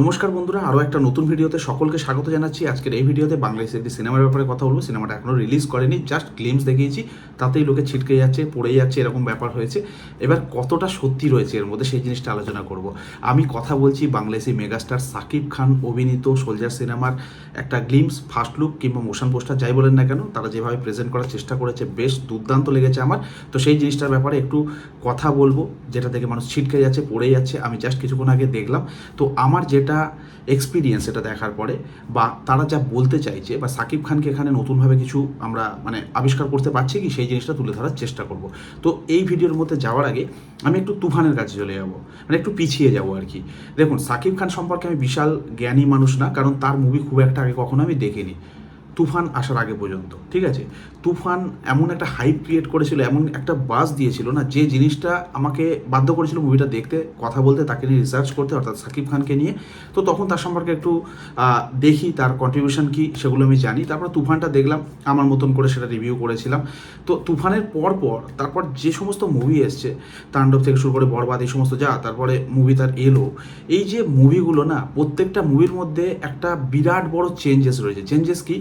নমস্কার বন্ধুরা আরও একটা নতুন ভিডিওতে সকলকে স্বাগত জানাচ্ছি। আজকের এই ভিডিওতে বাংলাদেশের একটি সিনেমার ব্যাপারে কথা বলব। সিনেমাটা এখনও রিলিজ করেনি জাস্ট গ্লিমস দেখিয়েছি। তাতেই লোকে ছিটকে যাচ্ছে, পড়ে যাচ্ছে, এরকম ব্যাপার হয়েছে। এবার কতটা সত্যি রয়েছে এর মধ্যে সেই জিনিসটা আলোচনা করব। আমি কথা বলছি বাংলাদেশি মেগাস্টার সাকিব খান, অভিনীত সোলজার সিনেমার একটা গ্লিমস, ফার্স্ট লুক কিংবা মোশন পোস্টার যাই বলেন না কেন, তারা যেভাবে প্রেজেন্ট করার চেষ্টা করেছে, বেশ দুর্দান্ত লেগেছে আমার। তো সেই জিনিসটার ব্যাপারে একটু কথা বলব, যেটা থেকে মানুষ ছিটকে যাচ্ছে, পড়ে যাচ্ছে, আমি জাস্ট কিছুক্ষণ আগে দেখলাম। তো আমার যেটা এক্সপিরিয়েন্স এটা দেখার পরে বা তারা যা বলতে চাইছে বা সাকিব খানকে এখানে নতুনভাবে কিছু আমরা মানে আবিষ্কার করতে পারছি কি, সেই জিনিসটা তুলে ধরার চেষ্টা করব। তো এই ভিডিওর মধ্যে যাওয়ার আগে আমি একটু তুফানের কাছে চলে যাব। মানে একটু পিছিয়ে যাব আর কি। দেখুন, সাকিব খান সম্পর্কে আমি বিশাল জ্ঞানী মানুষ না, কারণ তার মুভি খুব একটা আগে কখনো আমি দেখিনি। তুফান আসার আগে পর্যন্ত, ঠিক আছে? তুফান এমন একটা হাইপ ক্রিয়েট করেছিল, এমন একটা বাস দিয়েছিল না, যে জিনিসটা আমাকে বাধ্য করেছিল মুভিটা দেখতে, কথা বলতে, তাকে নিয়ে রিসার্চ করতে, অর্থাৎ সাকিব খানকে নিয়ে। তো তখন তার সম্পর্কে একটু দেখি তার কন্ট্রিবিউশন কি, সেগুলো আমি জানি। তারপর তুফানটা দেখলাম, আমার মতন করে সেটা রিভিউ করেছিলাম। তো তুফানের পর পর, তারপর যে সমস্ত মুভি এসছে, তাণ্ডব থেকে শুরু করে বরবাদ, এই সমস্ত যা, তারপরে মুভি তার এলো, এই যে মুভিগুলো না, প্রত্যেকটা মুভির মধ্যে একটা বিরাট বড় চেঞ্জেস রয়েছে। চেঞ্জেস কি?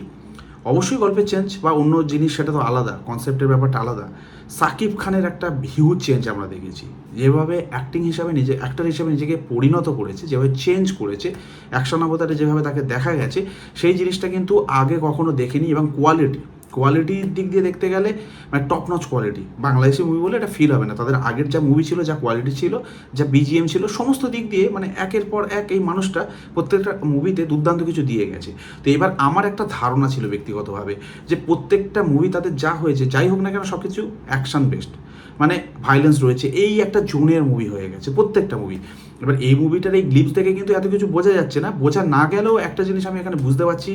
অবশ্যই গল্পের চেঞ্জ বা অন্য জিনিস সেটা তো আলাদা কনসেপ্টের ব্যাপারটা আলাদা। সাকিব খানের একটা হিউজ চেঞ্জ আমরা দেখেছি। যেভাবে অ্যাক্টিং হিসাবে নিজে অ্যাক্টার হিসাবে নিজেকে পরিণত করেছে, যেভাবে চেঞ্জ করেছে অ্যাকশন অবতারে যেভাবে তাকে দেখা গেছে, সেই জিনিসটা কিন্তু আগে কখনো দেখিনি এবং কোয়ালিটি কোয়ালিটির দিক দিয়ে দেখতে গেলে মানে top notch quality Bangladeshi movie বলে এটা ফিল হবে না। তাদের আগের যা মুভি ছিল, যা কোয়ালিটি ছিল, যা বিজিএম ছিল, সমস্ত দিক দিয়ে মানে একের পর এক এই মানুষটা প্রত্যেকটা মুভিতে দুর্দান্ত কিছু দিয়ে গেছে। তো এবার আমার একটা ধারণা ছিল ব্যক্তিগতভাবে যে প্রত্যেকটা মুভি তাদের যা হয়েছে, যাই হোক না কেন সব কিছু অ্যাকশন বেসড মানে ভাইলেন্স রয়েছে, এই একটা জোনের মুভি হয়ে গেছে, প্রত্যেকটা মুভি এবার এই মুভিটার এই গ্লিপস থেকে কিন্তু এত কিছু বোঝা যাচ্ছে না। বোঝা না গেলেও একটা জিনিস আমি এখানে বুঝতে পারছি।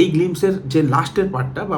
এই গ্লিমসের যে লাস্টের পার্টটা বা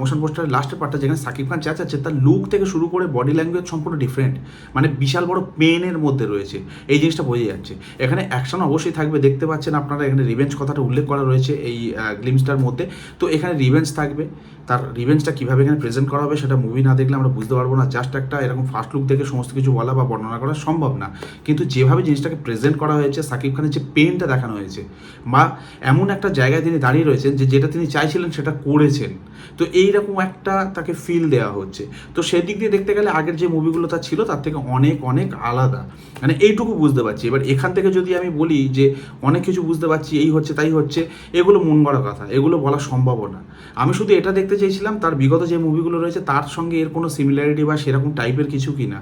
মোশন পোস্টারের লাস্টের পার্টটা যেখানে সাকিব খান চেঁচাচ্ছে, তার লুক থেকে শুরু করে বডি ল্যাঙ্গুয়েজ সম্পূর্ণ ডিফারেন্ট মানে বিশাল বড় পেনের মধ্যে রয়েছে। এই জিনিসটা বোঝা যাচ্ছে। এখানে অ্যাকশন অবশ্যই থাকবে। দেখতে পাচ্ছেন আপনারা এখানে রিভেঞ্জ কথাটা উল্লেখ করা রয়েছে এই গ্লিমসটার মধ্যে। তো এখানে রিভেঞ্জ থাকবে। তার রিভেঞ্জটা কীভাবে এখানে প্রেজেন্ট করা হবে সেটা মুভি না দেখলে আমরা বুঝতে পারব না। জাস্ট একটা এরকম ফার্স্ট লুক দেখে সমস্ত কিছু বলা বা বর্ণনা করা সম্ভব না। কিন্তু যেভাবে জিনিসটাকে প্রেজেন্ট করা হয়েছে, সাকিব খানের যে পেনটা দেখানো হয়েছে, বা এমন একটা জায়গায় তিনি দাঁড়িয়ে রয়েছেন যে যেটা তিনি চাইছিলেন সেটা করেছেন। তো এইরকম একটা তাকে ফিল দেওয়া হচ্ছে। তো সেদিক দিয়ে দেখতে গেলে আগের যে মুভিগুলো তার ছিল, তার থেকে অনেক অনেক আলাদা। মানে এইটুকু বুঝতে পারছি। এবার এখান থেকে যদি আমি বলি যে অনেক কিছু বুঝতে পারছি, এই হচ্ছে, তাই হচ্ছে, এগুলো মন গড়া কথা। এগুলো বলা সম্ভব না। আমি শুধু এটা দেখতে চেয়েছিলাম তার বিগত যে মুভিগুলো রয়েছে, তার সঙ্গে এর কোনো সিমিলারিটি বা সেরকম টাইপের কিছু কি না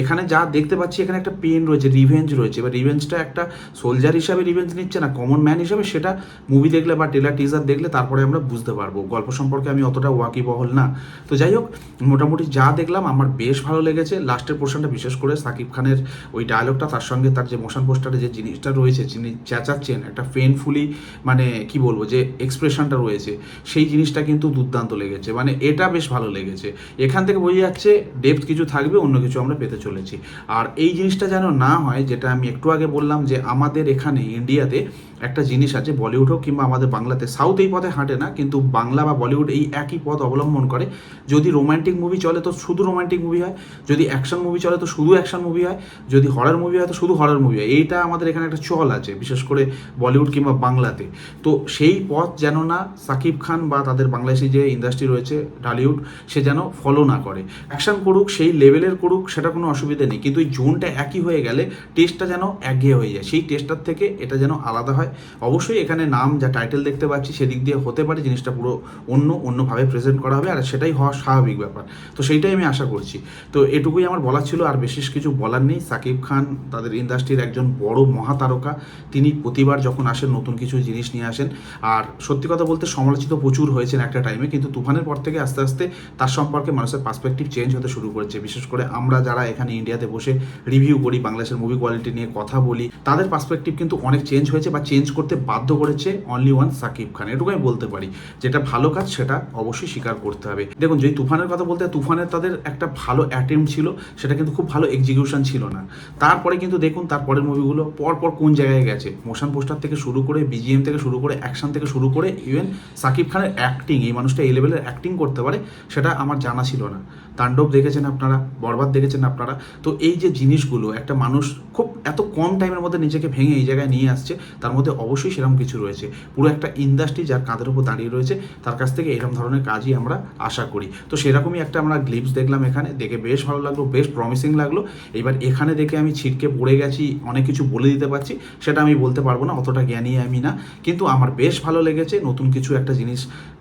এখানে যা দেখতে পাচ্ছি, এখানে একটা পেন রয়েছে রিভেঞ্জ রয়েছে। এবার রিভেঞ্জটা একটা সোলজার হিসাবে রিভেঞ্জ নিচ্ছে না কমন ম্যান হিসাবে সেটা মুভি দেখলে বা টেলার টিজার দেখলে তারপরে আমরা বুঝতে পারব। গল্প সম্পর্কে আমি অতটা ওয়াকিবহল না। তো যাই হোক, মোটামুটি যা দেখলাম আমার বেশ ভালো লেগেছে। লাস্টের পোর্শনটা বিশেষ করে সাকিব খানের ওই ডায়লগটা তার সঙ্গে তার যে মোশন পোস্টারে যে জিনিসটা রয়েছে, যিনি চেঁচাচ্ছেন, একটা পেনফুলি মানে কি বলব, যে এক্সপ্রেশনটা রয়েছে, সেই জিনিসটা কিন্তু দুর্দান্ত লেগেছে। মানে এটা বেশ ভালো লেগেছে। এখান থেকে বোঝা যাচ্ছে ডেপথ কিছু থাকবে, অন্য কিছু আমরা পেতে চলেছি। আর এই জিনিসটা যেন না হয়, যেটা আমি একটু আগে বললাম যে আমাদের এখানে ইন্ডিয়াতে একটা জিনিস আছে, বলিউড হোক কিংবা আমাদের বাংলাতে। সাউথ এই পথে হাঁটে না, কিন্তু বাংলা বা বলিউড এই একই পথ অবলম্বন করে। যদি রোমান্টিক মুভি চলে তো শুধু রোমান্টিক মুভি হয়, যদি অ্যাকশন মুভি চলে তো শুধু অ্যাকশন মুভি হয়, যদি হরার মুভি হয় তো শুধু হরার মুভি হয়। এইটা আমাদের এখানে একটা চল আছে, বিশেষ করে বলিউড কিংবা বাংলাতে। তো সেই পথ যেন না সাকিব খান বা তাদের বাংলাদেশি যে ইন্ডাস্ট্রি রয়েছে, ঢালিউড, সে যেন ফলো না করে। অ্যাকশন করুক, সেই লেভেলের করুক, সেটা কোনো অসুবিধা নেই। কিন্তু ওই জোনটা একই হয়ে গেলে টেস্টটা যেন একঘেয়ে হয়ে যায়। সেই টেস্টটার থেকে এটা যেন আলাদা হয়। অবশ্যই এখানে নাম, যা টাইটেল দেখতে পাচ্ছি, সেদিক দিয়ে হতে পারে, জিনিসটা পুরো অন্য, অন্যভাবে প্রেজেন্ট করা হবে, আর সেটাই হওয়া স্বাভাবিক ব্যাপার। তো সেইটাই আমি আশা করছি। তো এটুকুই আমার বলার ছিল, আর বিশেষ কিছু বলার নেই। সাকিব খান, তাদের ইন্ডাস্ট্রির একজন বড় মহাতারকা। তিনি প্রতিবার যখন আসেন, নতুন কিছু জিনিস নিয়ে আসেন। আর সত্যি কথা বলতে, সমালোচিত প্রচুর হয়েছেন একটা টাইমে কিন্তু তুফানের পর থেকে আস্তে আস্তে তার সম্পর্কে মানুষের পার্সপেক্টিভ চেঞ্জ হতে শুরু করেছে। বিশেষ করে আমরা যারা এখানে ইন্ডিয়াতে বসে রিভিউ করি, বাংলাদেশের মুভি কোয়ালিটি নিয়ে কথা বলি। তাদের পার্সপেক্টিভ কিন্তু অনেক চেঞ্জ হয়েছে বা চেঞ্জ করতে বাধ্য করেছে অনলি ওয়ান সাকিব খান এটুকু আমি বলতে পারি। যেটা ভালো কাজ, সেটা অবশ্যই স্বীকার করতে হবে। দেখুন যদি তুফানের কথা বলতে তুফানের তাদের একটা ভালো অ্যাটেম্প ছিল, সেটা কিন্তু খুব ভালো এক্সিকিউশন ছিল না। তারপরে কিন্তু দেখুন, তারপরের মুভিগুলো পরপর কোন জায়গায় গেছে? মোশন পোস্টার থেকে শুরু করে বিজিএম থেকে শুরু করে অ্যাকশন থেকে শুরু করে ইভেন সাকিব খানের অ্যাক্টিং এই মানুষটা এই লেভেলের অ্যাক্টিং করতে পারে, সেটা আমার জানা ছিল না। তাণ্ডব দেখেছেন আপনারা, বরবাদ দেখেছেন আপনারা? তো এই যে জিনিসগুলো, একটা মানুষ খুব এত কম টাইমের মধ্যে নিজেকে ভেঙে এই জায়গায় নিয়ে আসছে, তার মধ্যে অবশ্যই সেরকম কিছু রয়েছে। পুরো একটা ইন্ডাস্ট্রি যার কাঁধের উপর দাঁড়িয়ে রয়েছে, তার কাছ থেকে এরকম ধরনের কাজই আমরা আশা করি। তো সেরকমই একটা আমরা গ্লিপস দেখলাম এখানে, দেখে বেশ ভালো লাগল, বেশ প্রমিসিং লাগল। এবার এখানে দেখে আমি ছিটকে পড়ে গেছি, অনেক কিছু বলে দিতে পারছি, সেটা আমি বলতে পারব না, অতটা জ্ঞানী আমি না। কিন্তু আমার বেশ ভালো লেগেছে, নতুন কিছু একটা জিনিস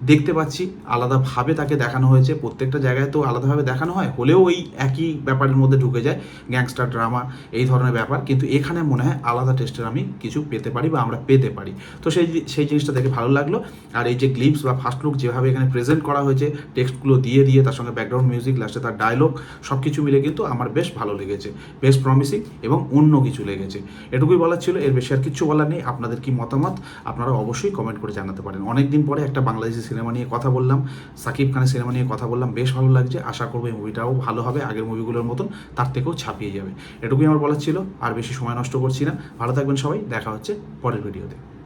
দেখতে পাচ্ছি, আলাদাভাবে তাকে দেখানো হয়েছে, প্রত্যেকটা জায়গায় তো আলাদাভাবে দেখানো হয়, হলেও ওই একই ব্যাপারের মধ্যে ঢুকে যায় গ্যাংস্টার ড্রামা এই ধরনের ব্যাপার। কিন্তু এখানে মনে হয় আলাদা টেস্টের আমি কিছু পেতে পারি বা আমরা পেতে পারি। তো সেই সেই জিনিসটা দেখে ভালো লাগল। আর এই যে গ্লিপস বা ফার্স্ট লুক যেভাবে এখানে প্রেজেন্ট করা হয়েছে টেক্সটগুলো দিয়ে দিয়ে, তার সঙ্গে ব্যাকগ্রাউন্ড মিউজিক লাস্টে তার ডায়লগ সব কিছু মিলে কিন্তু আমার বেশ ভালো লেগেছে। বেশ প্রমিসিং এবং অন্য কিছু লেগেছে। এটুকুই বলার ছিল, এর বেশি আর কিছু বলার নেই। আপনাদের কি মতামত? আপনারা অবশ্যই কমেন্ট করে জানাতে পারেন। অনেকদিন পরে একটা বাংলাদেশি সিনেমা নিয়ে কথা বললাম, সাকিব খানের সিনেমা নিয়ে কথা বললাম, বেশ ভালো লাগছে। আশা করব এই মুভিটাও ভালো হবে, আগের মুভিগুলোর মতন তার থেকেও ছাপিয়ে যাবে। এটুকুই আমার বলার ছিল, আর বেশি সময় নষ্ট করছি না। ভালো থাকবেন সবাই, দেখা হচ্ছে পরের ভিডিওতে